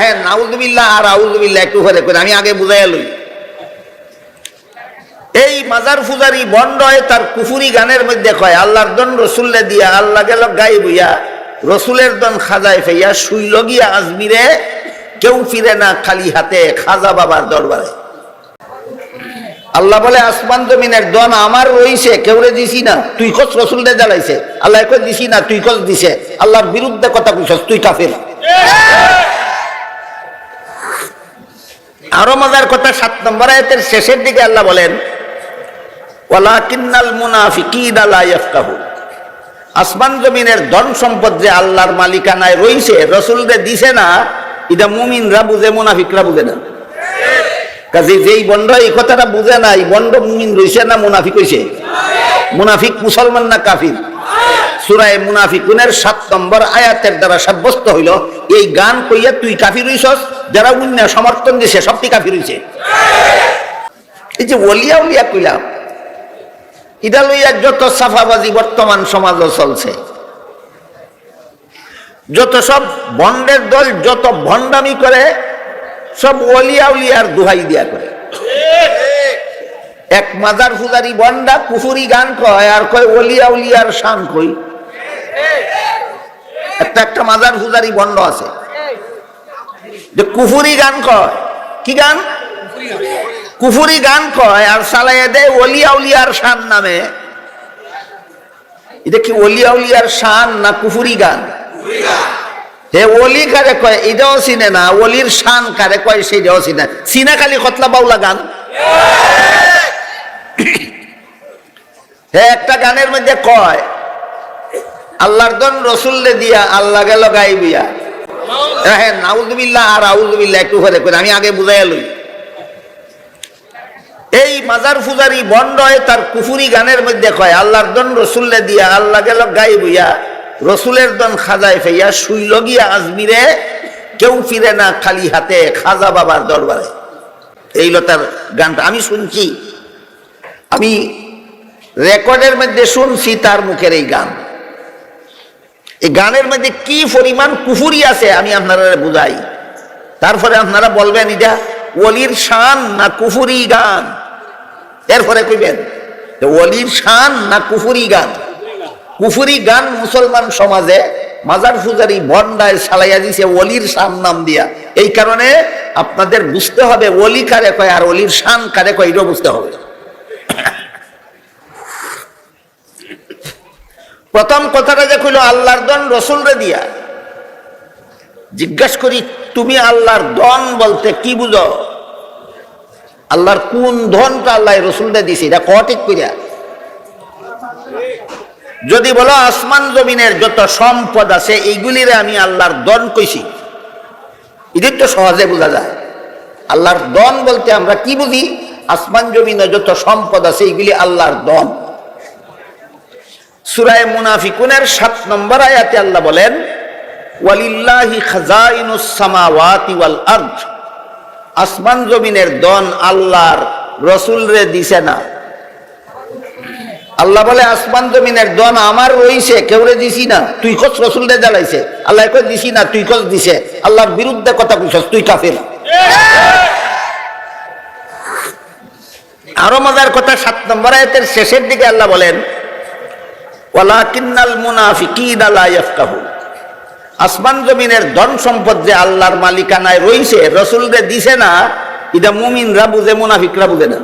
হ্যাঁ নাউজুবিল্লাহ আর আউজুবিল্লাহ, একটু করে আমি আগে বুঝাই লই। এই মাজার ফুজারি বন্ড হয় তার কুফুরি গানের মধ্যে কয়, আল্লাহর দন রসুল্লে দিয়া, আল্লাহ গেল গাই বইয়া রসুলের দন খাজায় ফেইয়া শুইল গিয়া আজমিরে কেউ ফিরে না খালি হাতে, খাজা বাবার দরবারে। আল্লাহ বলে, আসমান জমিনের দন আমার রইছে কেউরে দিছি না, তুই কস রসুল দে জ্বালাইছে? আল্লাহ কই দিছি না, তুই কস দিছে। আল্লাহর বিরুদ্ধে কথা কইছস, তুই কাফের। আরও মজার কথা, সাত নম্বর আয়াতের শেষের দিকে আল্লাহ বলেন, ওয়ালাকিন্নাল মুনাফিকিনা লা ইয়াফকাহু। আসমান জমিনের ধন সম্পদ যে আল্লাহর মালিকানায় রইছে, রসুলরে দিছে না এটা মুমিনরা বুঝে, মুনাফিকরা বুঝে না। কাজে যেই বন্ড এই কথাটা বুঝে না, এই বন্ড মুমিন রইছে না, মুনাফিক হইছে। মুনাফিক মুসলমান না কাফির? সুরায় মুনাফিকুনের সাত নম্বর আয়াতের দ্বারা সাব্যস্ত হইল, এই গান কইয়া তুই কাফির হইছস? যারা উন্না সমর্থন দিছে সবটি কাফির হইছে। এই যে ওলিয়া উলিয়া কইলাম এটা লইয়া যত সাফাবাজি বর্তমান সমাজও চলছে, যত সব ভণ্ডের দল যত ভণ্ডামি করে, সব ওলিয়া উলিয়ার দুহাই দিয়া করে। এক মাজার ফুজারি বন্ডা কুফুরি গান কয় আর কয় ওলিয়া উলিয়ার শান কই। একটা একটা মাজার ফুজারি বন্ড আছে। যে কুফুরি গান কয়। কি গান? কুফুরি গান কয় আর চালাইয়া দেয় ওলিয়া উলিয়ার শান নামে। এটা কি ওলিয়া উলিয়ার শান না কুফুরি গান? হে ওলি কারে কয়, এটাও চিনে না। ওলির শান কারে কয়, সেটাও চিনে। চিনা খালি কতলা বাউলা গান? হে একটা গানের মধ্যে কয়, আল্লাহর দন রসুল্লে দিয়া আল্লাহ গেল গাইবিয়া হ্যাঁ নাউজুবিল্লাহ আর আউজুবিল্লাহ, একটু করে করে, আমি আগে বুঝাই লই। এই মাজার ফুজারি বন্ড হয় তার কুফুরি গানের মধ্যে কয়, আল্লাহর দন রসুল্লে দিয়া, আল্লাহ গেল গাই বইয়া রসুলের দন খাজায় ফেইয়া শুইল গিয়া আজমিরে, কেউ ফিরে না খালি হাতে খাজা বাবার দরবারে। এই লতার গানটা। আমি শুনছি, আমি রেকর্ডের মধ্যে শুনছি তার মুখের এই গান। এই গানের মধ্যে কি পরিমাণ কুফুরি আছে আমি আপনারা বুঝাই। তারপরে আপনারা বলবেন এটা ওলির শান না কুফুরি গান? এরপরে কইবেন যে ওলির শান না কুফুরি গান? কুফুরি গান মুসলমান সমাজে মাজার ফুজারি বন্ডায় সালাইয়া দিছে ওলির শান নাম দিয়া। এই কারণে আপনাদের বুঝতে হবে, ওলি কারে কয় আর ওলির শান কারে কয়, এটাও বুঝতে হবে। প্রথম কথাটা যে কইল, আল্লাহর দন রসুলরে দিয়া। জিজ্ঞাসা করি, তুমি আল্লাহর দন বলতে কি বুঝো? আল্লাহর কোন ধনটা আল্লাহ রসুলটা দিছে, এটা কঠিক করিয়া যদি বলো, আসমান জমিনের যত সম্পদ আছে, এইগুলিরে আমি আল্লাহর দন কইছি। এদের তো সহজে বোঝা যায়। আল্লাহর দন বলতে আমরা কি বুঝি? আসমান জমিনে যত সম্পদ আছে, এইগুলি আল্লাহর দন। সুরায় মুনাফিকুনের সাত নম্বর আয়াতে আল্লাহ বলেন, ওয়ালিল্লাহি খাজাইনুস সামাওয়াতি আসমান জমিনের দন আল্লাহর রসুল রে দিছে না। আল্লাহ বলে, আসমান জমিনের দন আমার রইছে, কেউরে দিছি না। তুই কস রসুল রে জ্বালাইছে। আল্লাহ কই দিছি না, তুই কস দিছে। আল্লাহর বিরুদ্ধে কথা কইছস, তুই কাফের। আরও মজার কথা, সাত নম্বর আয়াতের শেষের দিকে আল্লাহ বলেন আসমান জমিনের ধন সম্পদ যে আল্লাহর মালিকানায় রইছে, রসুলরে দিছে না, এটা মুমিনরা বুঝে, মুনাফিকরা বুঝে না।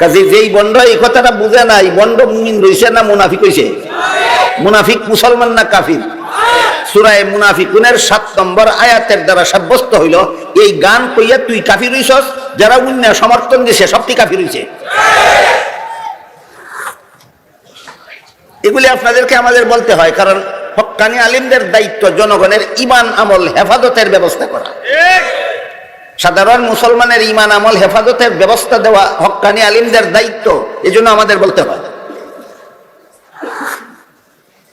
কাজে যেই বন্ড এই কথাটা বুঝে না, এই বন্ড মুমিন রইছে না, মুনাফিক হইছে। মুনাফিক মুসলমান না কাফির? সুরায় মুনাফিকুনের সাত নম্বর আয়াতের দ্বারা সাব্যস্ত হইল, এই গান কইয়া তুই কাফির হইছস, যারা উন্না সমর্থন দিছে, সবটি কাফির হইছে। এগুলি আপনাদেরকে আমাদের বলতে হয় কারণ হক্কানি আলিমদের দায়িত্ব জনগণের ইমান আমল হেফাজতের ব্যবস্থা করা। সাধারণ মুসলমানের ইমান আমল হেফাজতের ব্যবস্থা দেওয়া হক্কানি আলিমদের দায়িত্ব এজন্য আমাদের বলতে হয়।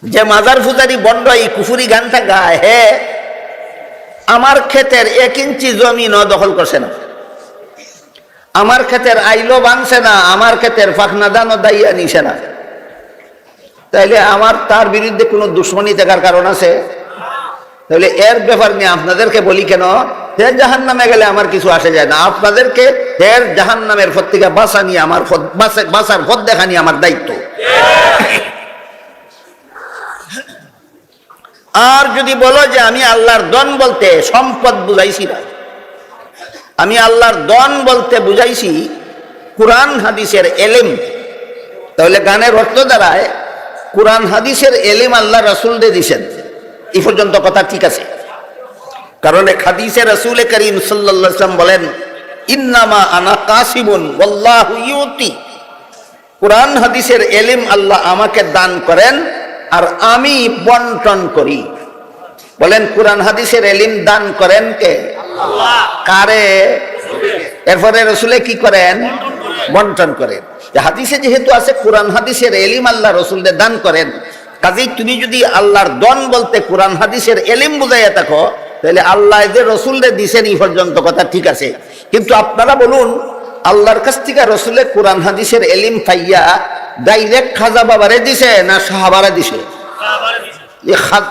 যে মাজার ফুজারি বন্ড এই কুফুরি গানটা গায় হে আমার ক্ষেতের এক ইঞ্চি জমি ন দখল করছে না। আমার ক্ষেতের আইলো ভাঙছে না আমার ক্ষেতের ফাঁকনা দানও দাইয়া নিছে না। তাইলে আমার তার বিরুদ্ধে কোনো দুশ্মনী থাকার কারণ আছে? তাহলে এর ব্যাপার নিয়ে আপনাদেরকে বলি কেন ফের জাহান নামে গেলে আমার কিছু আসে যায় না। আপনাদেরকে ফের জাহান নামের পথ থেকে বাঁচা নিয়ে আমার বাঁচার পথ দেখা নিয়ে আমার দায়িত্ব। আর যদি বলো যে আমি আল্লাহর দন বলতে সম্পদ বুঝাইছি না, আমি আল্লাহর দন বলতে বুঝাইছি, কোরআন হাদিসের এলেম, তাহলে গানের অর্থ দ্বারায় কোরআন, হাদিসের এলেম আল্লাহ রসুল দিয়ে দিছেন। এই পর্যন্ত কথা ঠিক আছে? কারণ হাদিসে রসুল করিম সাল্লাম বলেন, ইন্নামা আনা ওয়াল্লাহু ইউতি। কোরআন, হাদিসের এলিম আল্লাহ আমাকে দান করেন আর আমি বন্টন করি। বলেন, কোরআন, হাদিসের এলিম দান করেন কে? কারে? এরপরে রসুলে কি করেন? বন্টন করেন। হাদিসে যেহেতু আছে, কোরআন হাদিসের এলিম আল্লাহ রসুলদের দান করেন, কাজেই তুমি যদি আল্লাহর দন বলতে কোরআন হাদিসের এলিম বুঝাইয়া থাকো, তাহলে আল্লাহ যে রসুলদের দিছেন এই পর্যন্ত কথা ঠিক আছে। কিন্তু আপনারা বলুন, আল্লাহর কাছ থেকে রসুলে কোরআন হাদিসের এলিম পাইয়া ডাইরেক্ট খাজা বাবারে দিছে না সাহাবারে দিছে?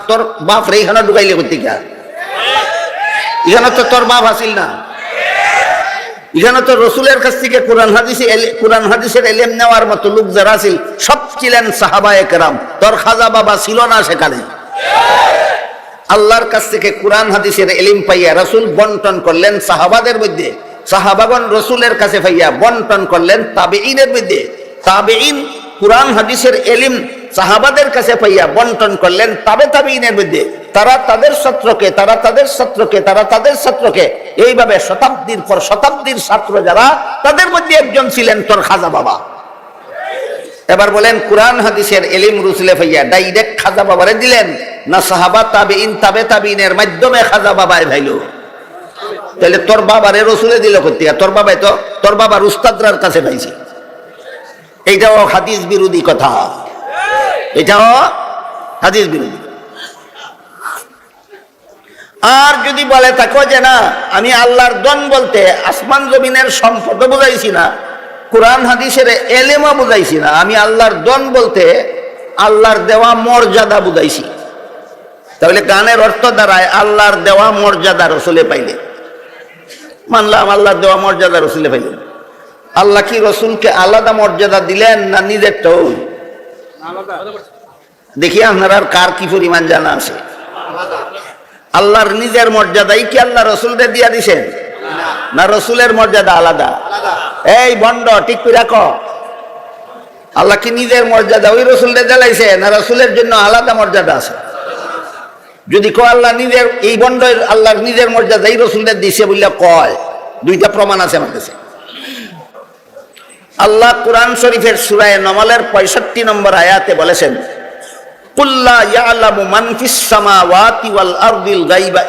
তোর বাপ রে এখানে ঢুকাইলে করতে এখানে তো তোর বাপ আসিল না। এখানে তো রসুলের কাছ থেকে কোরআন হাদিসে কোরআন হাদিসের এলেম নেওয়ার মতো লোক যারা ছিল সব ছিলেন সাহাবা একরাম তোর খাজা বাবা ছিল না সেখানে। আল্লাহর কাছ থেকে কোরআন হাদিসের এলিম পাইয়া রসুল বন্টন করলেন সাহাবাদের মধ্যে। সাহাবাগন রসুলের কাছে পাইয়া বন্টন করলেন তাবেইনের মধ্যে। তাবেইন কোরআন হাদিসের এলিম সাহাবাদের কাছে পাইয়া বন্টন করলেন তাবে তাবেইনের মধ্যে। তারা তাদের ছাত্রকে তারা তাদের ছাত্রকে তারা তাদের ছাত্রকে এইভাবে শতাব্দীর পর শতাব্দীর ছাত্র যারা, তাদের মধ্যে একজন ছিলেন তোর খাজা বাবা। এবার বলেন, কোরআন হাদিসের এলিম রুসুলে ভাইয়া ডাইরেক্ট খাজা বাবারে দিলেন। না সাহাবা তাবে ইন তাবে তাবিনের মাধ্যমে খাজা বাবায় ভাইল। তাহলে তোর বাবারে রসুলে দিল করতে তোর বাবাই তো, তোর বাবার উস্তাদরার কাছে পাইছে। এইটাও হাদিস বিরোধী কথা। এটাও হাদিস বিরোধী। আর যদি বলে থাকো যে না, আমি আল্লাহর দন বলতে আসমান জমিনের সম্পদ বুঝাইছি না, কোরআন হাদিসের এলেমা বুঝাইছি না, আমি আল্লাহর দন বলতে আল্লাহর দেওয়া মর্যাদা বুঝাইছি। তাহলে গানের অর্থ দ্বারায় আল্লাহর দেওয়া মর্যাদা রসুলে পাইলে। মানলাম আল্লাহর দেওয়া মর্যাদা রসুলে পাইলেন আল্লাহ কি রসুলকে আলাদা মর্যাদা দিলেন না নিজেরটাও? দেখি আপনার আর কার কি পরিমাণ জানা আছে? আল্লাহর নিজের মর্যাদাই কি আল্লাহ রসুলদের দিয়া দিছেন? না রসুলের মর্যাদা আলাদা। এই বন্ড ঠিক করে রাখো। আল্লাহ কি নিজের মর্যাদা ওই রসুলদের জ্বালাইছে? না রসুলের জন্য আলাদা মর্যাদা আছে? যদি কো আল্লাহ নিজের এই বন্ড আল্লাহর নিজের মর্যাদা এই রসুলদের দিছে বললে কয় দুইটা প্রমাণ আছে আমার কাছে। আল্লাহ কোরআন শরীফের সুরায় নমলের পঁয়ষট্টি নম্বর আয়াতে বলেছেন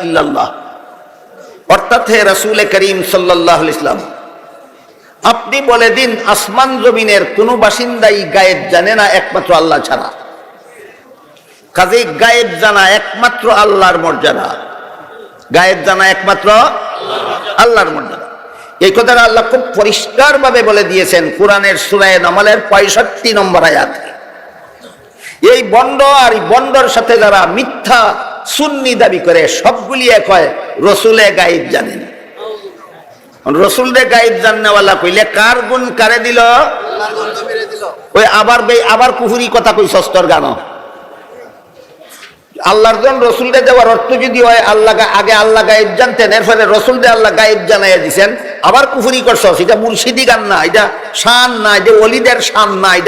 ইল্লাল্লাহ। অর্থাৎ হে করিম ইসলাম আপনি বলে দিন, আসমান জমিনের কোনো বাসিন্দাই গায়েব জানে না, একমাত্র আল্লাহ ছাড়া। কাজেই গায়েব জানা একমাত্র আল্লাহর মর্যাদা। গায়েব জানা একমাত্র আল্লাহর মর্যাদা। এই কথাটা আল্লাহ খুব পরিষ্কার ভাবে বলে দিয়েছেন, কোরআনের সুরায় নমলের পঁয়ষট্টি নম্বর আয়াতে। এই বন্ড আর বন্ডর সাথে যারা মিথ্যা সুন্নি দাবি করে, সবগুলি এক হয়, রসুলে গাইব জানেন রসুলরে গাইব কইলে কার গুণ কারে দিল? ওই আবার আবার কুহুরি কথা কই সস্তর গান। আল্লাহর জন রসুলকে দেওয়ার অর্থ যদি হয়, আল্লাহ আগে আল্লাহ গাইব জানতেন এর ফলে দে আল্লাহ গাইব জানাইয়া দিছেন। আবার কুফুরি করছ এটা মুর্শিদি গান না, এটা শান না, এটা অলিদের শান না, এটা